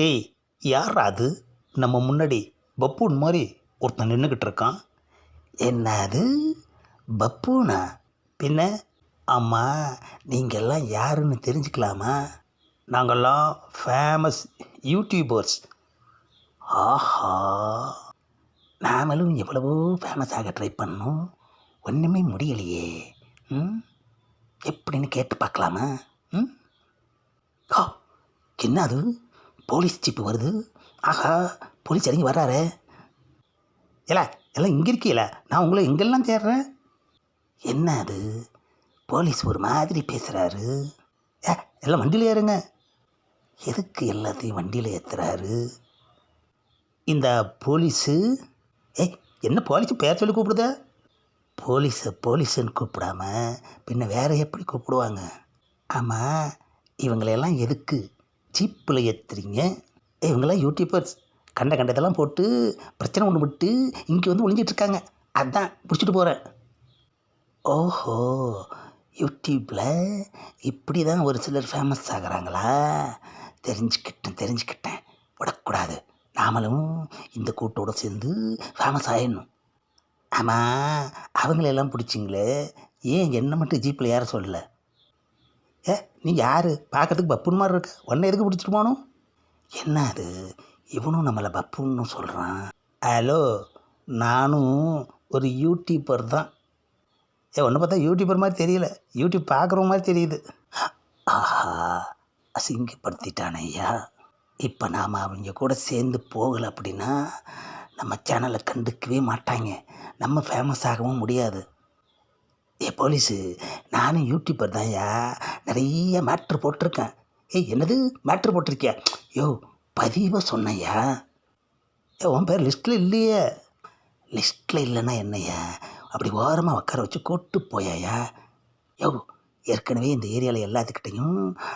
டேய் யார் அது? நம்ம முன்னாடி பப்பூன் மாதிரி ஒருத்தன் நின்றுக்கிட்டு இருக்கான் என்னது? பப்பூனா? பின்ன ஆமாம் நீங்கள்லாம் யாருன்னு தெரிஞ்சுக்கலாமா? நாங்கள்லாம் ஃபேமஸ் யூடியூபர்ஸ் ஆஹா. நாமளும் எவ்வளவோ ஃபேமஸ் ஆக ட்ரை பண்ணோம். ஒன்றுமே முடியலையே. ம்? எப்படின்னு கேட்டு பார்க்கலாமா? ம்? என்ன அது போலீஸ் ஜீப்பு வருது. ஆஹா போலீஸ் இறங்கி வர்றாரு. இல்ல எல்லாம் இங்கே இருக்கீல நான் உங்களை எங்கெல்லாம் தேடுறேன்? என்ன அது? போலீஸ் ஒரு மாதிரி பேசுகிறாரு ஏ எல்லாம் வண்டியில் ஏறுங்க. எதுக்கு எல்லாத்தையும் வண்டியில் ஏற்றுறாரு இந்த போலீஸு ஏய் என்ன போலீஸ் பேர் சொல்லி கூப்பிடுத? போலீஸை போலீஸுன்னு கூப்பிடாம பின்ன வேற எப்படி கூப்பிடுவாங்க? ஆமாம் இவங்களையெல்லாம் எதுக்கு ஜீப்பில் ஏற்றுறீங்க இவங்களாம் யூடியூபர்ஸ் கண்ட கண்டதெல்லாம் போட்டு பிரச்சனை ஒன்று விட்டு இங்கே வந்து ஒளிஞ்சிட்ருக்காங்க. அதான் பிடிச்சிட்டு போகிறேன் ஓஹோ யூடியூப்பில் இப்படி தான் ஒரு சிலர் ஃபேமஸ் ஆகுறாங்களா? தெரிஞ்சுக்கிட்டேன் தெரிஞ்சுக்கிட்டேன். விடக்கூடாது. நாமளும் இந்த கூட்டோடு சேர்ந்து ஃபேமஸ் ஆயிடணும். ஆமாம் அவங்களெல்லாம் பிடிச்சிங்களே. ஏன் என்ன மட்டும் ஜீப்பில் ஏற சொல்லலை? ஏ நீ யார்? பார்க்கறதுக்கு பப்புன் மாதிரி இருக்க. உன்னை எதுக்கு பிடிச்சிட்டு போகணும் என்ன அது? இவனும் நம்மளை பப்புன்னு சொல்கிறான் ஹலோ நானும் ஒரு யூடியூபர் தான். ஏ ஒன்று பார்த்தா யூடியூபர் மாதிரி தெரியல. யூடியூப் பார்க்குற மாதிரி தெரியுது. ஆஹா அசிங்கப்படுத்திட்டானே ஐயா இப்போ நாம் அவங்க கூட சேர்ந்து போகலை அப்படின்னா நம்ம சேனலை கண்டுக்கவே மாட்டாங்க. நம்ம ஃபேமஸ் ஆகவும் முடியாது. ஏ போலீஸு நானும் யூடியூப்பர் தான்யா நிறைய மேட்ரு போட்டிருக்கேன். ஏய் என்னது மேட்ரு போட்டிருக்கியா? யோ பதிவாக சொன்னையா ஏ உன் பேர் லிஸ்ட்டில் இல்லையே. லிஸ்ட்டில் இல்லைன்னா என்னய்யா அப்படி ஓரமாக உட்கார வச்சு கூட்டு போயாயா யோ? ஏற்கனவே இந்த ஏரியாவில் எல்லாத்துக்கிட்டையும்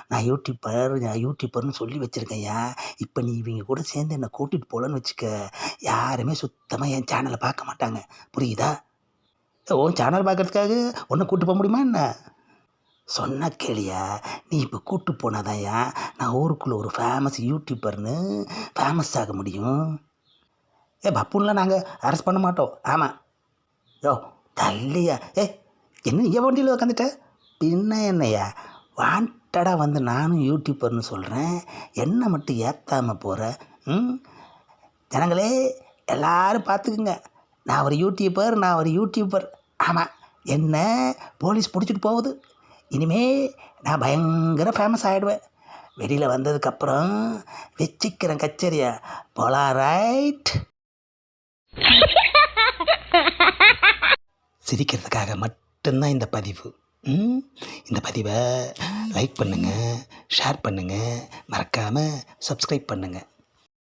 நான் யூடியூப்பர் நான் யூடியூப்பர்னு சொல்லி வச்சுருக்கேன்யா இப்போ நீ இவங்க கூட சேர்ந்து என்னை கூட்டிகிட்டு போகலன்னு வச்சுக்க. யாருமே சுத்தமாக என் சேனலை பார்க்க மாட்டாங்க. புரியுதா? உன் சேனல் பார்க்கறதுக்காக உன்னை கூட்டு போக முடியுமா என்ன? சொன்ன கேளியா நீ இப்போ கூப்பிட்டு போனாதான்யா நான் ஊருக்குள்ளே ஒரு ஃபேமஸ் யூடியூப்பர்னு ஃபேமஸ் ஆக முடியும். ஏ பப்புன்லாம் நாங்கள் அரெஸ்ட் பண்ண மாட்டோம். ஆமாம் யோ தள்ளியா. ஏ என்ன நீ வண்டியில் உட்காந்துட்ட பின்ன என்னையா? வாண்டடாக வந்து நானும் யூடியூப்பர்னு சொல்கிறேன் என்னை மட்டும் ஏற்றாமல் போகிற ம்? ஜனங்களே எல்லோரும் பார்த்துக்குங்க. நான் ஒரு யூடியூப்பர் நான் ஒரு யூடியூப்பர் ஆமாம் என்ன போலீஸ் பிடிச்சிட்டு போகுது? இனிமே நான் பயங்கர ஃபேமஸ் ஆகிடுவேன் வெளியில் வந்ததுக்கப்புறம் வச்சுக்கிறேன் கச்சேரியா. போலா ரைட் சிரிக்கிறதுக்காக மட்டும்தான் இந்த பதிவு. ம்? இந்த பதிவை லைக் பண்ணுங்கள் ஷேர் பண்ணுங்கள் மறக்காமல் சப்ஸ்கிரைப் பண்ணுங்கள்